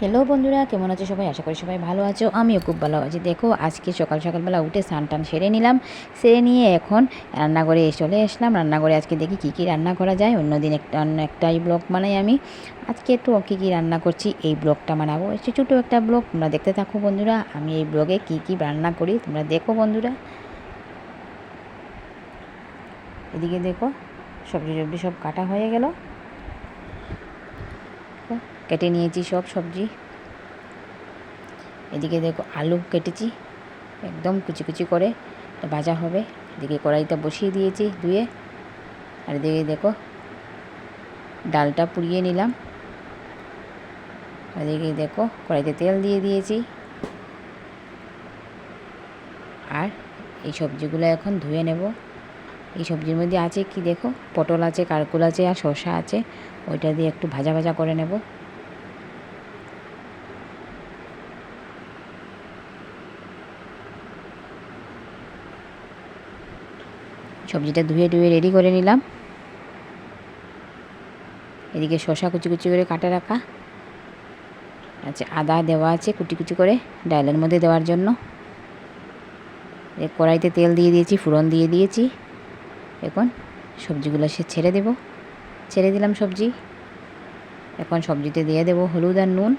Hello বন্ধুরা, কেমন আছো সবাই? আশা করি সবাই ভালো আছো। আমিও খুব ভালো আছি। দেখো, আজকে সকাল সকালবেলা উঠে স্নান টান সেরে নিলাম। সেরে নিয়ে এখন রান্নাঘরে চলে আসলাম। রান্নাঘরে আজকে দেখি কী কী রান্না করা যায়। অন্যদিন একটা অন্য একটাই ব্লগ বানাই আমি। আজকে একটু কী কী রান্না করছি, এই ব্লগটা বানাবো। একটু ছোটো একটা ব্লগ, তোমরা দেখতে থাকো বন্ধুরা। আমি এই ব্লগে কী কী রান্না করি, তোমরা দেখো বন্ধুরা। এদিকে দেখো সবজি টবজি সব কাটা হয়ে গেল। কেটে নিয়েছি সব সবজি। এদিকে দেখো আলু কেটেছি, একদম কুচি কুচি করে ভাজা হবে। এদিকে কড়াইটা বসিয়ে দিয়েছি ধুয়ে। আর এদিকে দেখো ডালটা পুড়িয়ে নিলাম। এদিকে দেখো কড়াইতে তেল দিয়ে দিয়েছি। আর এই সবজিগুলো এখন ধুয়ে নেব। এই সবজির মধ্যে আছে কি দেখো? পটল আছে কারকুল আছে আর শসা আছে। ওইটা দিয়ে একটু ভাজা ভাজা করে নেব। সবজিটা ধুয়ে ধুয়ে রেডি করে নিলাম। এদিকে শসা কুচি কুচি করে কাটা রাখা। আচ্ছা আদা দেওয়া আছে কুচি কুচি করে ডালের মধ্যে দেওয়ার জন্য। কড়াইতে তেল দিয়ে দিয়েছি ফুরন দিয়ে দিয়েছি। এখন সবজিগুলো সে ছেড়ে দেব। ছেড়ে দিলাম সবজি। এখন সবজিতে দিয়ে দেব হলুদ আর নুন।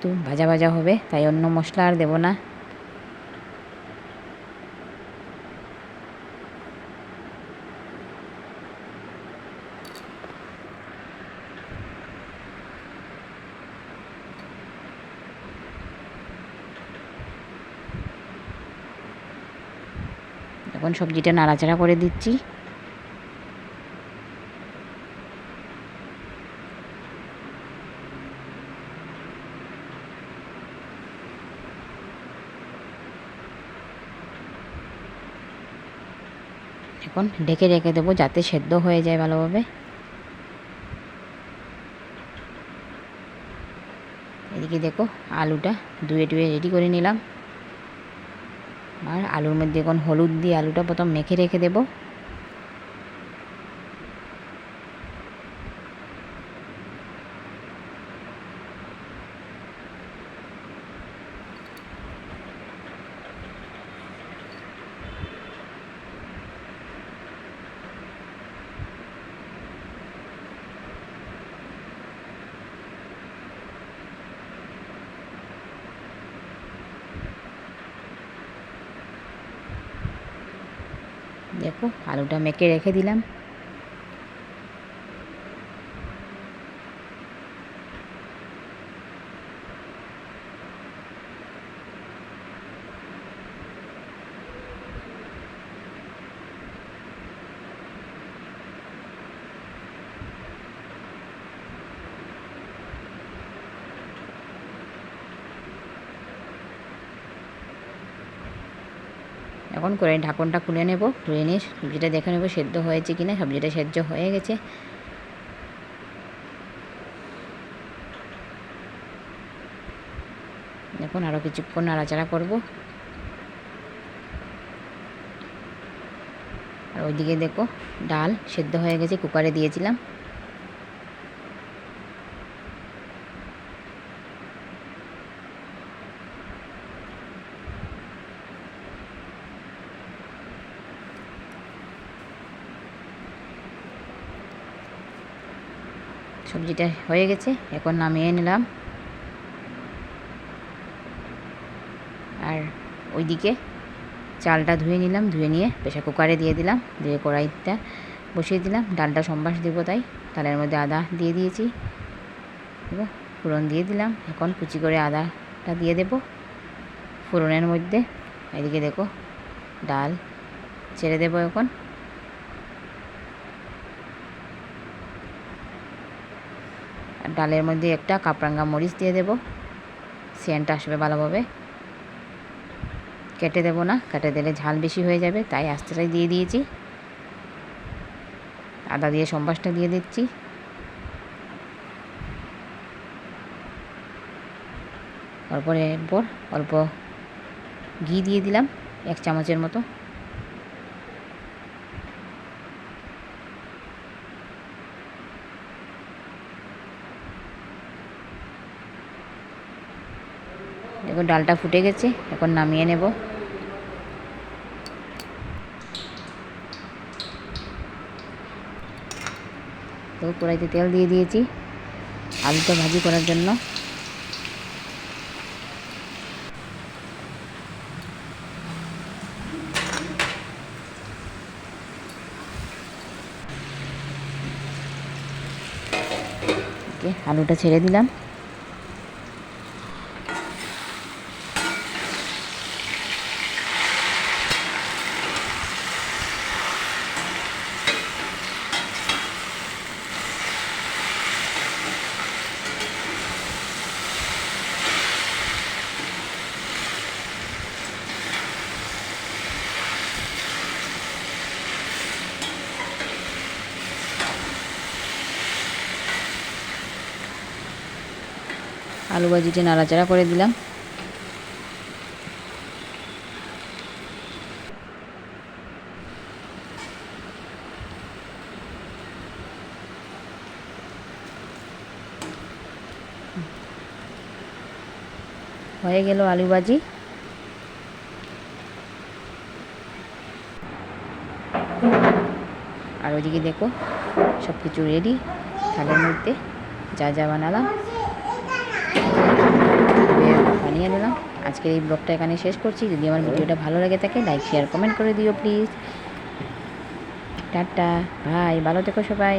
তো ভাজা ভাজা হবে, তাই অন্য মশলা আর দেবো না। এখন সবজিটা নাড়াচাড়া করে দিচ্ছি। এখন ঢেকে রেখে দেবো যাতে সেদ্ধ হয়ে যায় ভালোভাবে। এদিকে দেখো আলুটা ধুয়ে টুয়ে রেডি করে নিলাম। আর আলুর মধ্যে এখন হলুদ দিয়ে আলুটা প্রথম মেখে রেখে দেব। দেখো আলুটা মেখে রেখে দিলাম। এখন করে ঢাকনটা খুলে নেব, খুলে নিয়ে সবজিটা দেখে নেব সেদ্ধ হয়েছে কিনা, সবজিটা সেদ্ধ হয়ে গেছে। এখন আরও কিছুক্ষণ নাড়াচাড়া করব। আর ওইদিকে দেখো ডাল সেদ্ধ হয়ে গেছে, কুকারে দিয়েছিলাম। সবজিটা হয়ে গেছে। এখন নামিয়ে নিলাম। আর ওইদিকে চালটা ধুয়ে নিলাম, ধুয়ে নিয়ে প্রেশার কুকারে দিয়ে দিলাম, দিয়ে কড়াইটা বসিয়ে দিলাম। ডালটা সম্বাস দেবো তাই। ডালের মধ্যে আদা দিয়ে দিয়েছি। ফোড়ন দিয়ে দিলাম। এখন কুচি করে আদাটা দিয়ে দেব ফোড়নের মধ্যে। এদিকে দেখো ডাল ছেড়ে দেবো এখন। ডালের মধ্যে একটা কাপরাঙ্গা মরিচ দিয়ে দেব। সেন্টটা আসবে ভালোভাবে। কেটে দেব না, কেটে দিলে ঝাল বেশি হয়ে যাবে, তাই আস্তেটাই দিয়ে দিয়েছি। আদা দিয়ে সম্বাসটা দিয়ে দিচ্ছি। তারপরে এরপর অল্প ঘি দিয়ে দিলাম, এক চামচের মতো। দেখো ডালটা ফুটে গেছে, এখন নামিয়ে নেব। তো কড়াইতে তেল দিয়ে দিয়েছি আলুটা ভাজি করার জন্য। আলুটা ছেড়ে দিলাম। আলু ভাজিটা নাড়াচাড়া করে দিলাম। হয়ে গেল আলু ভাজি। আর ওইদিকে দেখো সব কিছু রেডি থালের মধ্যে যা যা বানালাম। আজকের এই ব্লগটা এখানে শেষ করছি। যদি আমার ভিডিওটা ভালো লাগে থাকে লাইক শেয়ার কমেন্ট করে দিও প্লিজ টাটা ভাই ভালো থেকো সবাই।